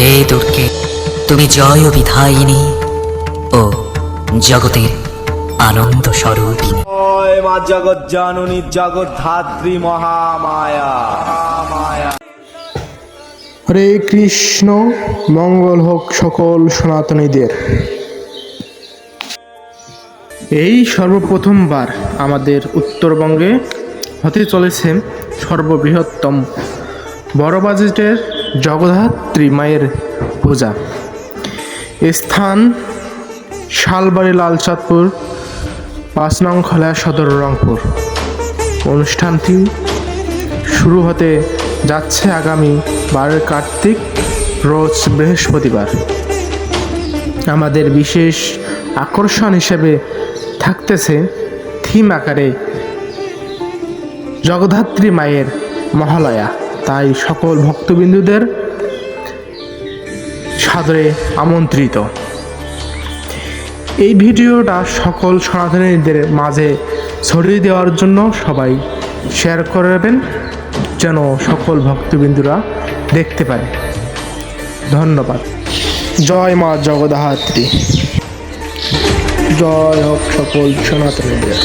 হে দুর্গে তুমি জয় বিধায়িনী ও জগতের আনন্দ স্বরূপিনী। মা জগৎ জননী জগৎ ধাত্রী মহামায়া মহামায়া। হরে কৃষ্ণ মঙ্গল হোক সকল সনাতনীদের। এই সর্বপ্রথমবার আমাদের উত্তরবঙ্গে হতে চলেছে সর্ববৃহত্তম বড় বাজেটের জগদ্ধাত্রী মায়ের পূজা। স্থান শালবাড়ি লালচাঁদপুর, পাঁচ নং খোলা সদর রংপুর। অনুষ্ঠানটি শুরু হতে যাচ্ছে আগামী বারোই কার্তিক, রোজ বৃহস্পতিবার। আমাদের বিশেষ আকর্ষণ হিসেবে থাকতেছে থিম আকারে জগদ্ধাত্রী মায়ের মহালয়া। তাই সকল ভক্তবিন্দুদের সাদরে আমন্ত্রিত। এই ভিডিওটা সকল সনাতনীদের মাঝে ছড়িয়ে দেওয়ার জন্য সবাই শেয়ার করবেন যেন সকল ভক্তবিন্দুরা দেখতে পারে। ধন্যবাদ। জয় মা জগদ্ধাত্রী জয় হোক সকল সনাতনীদের।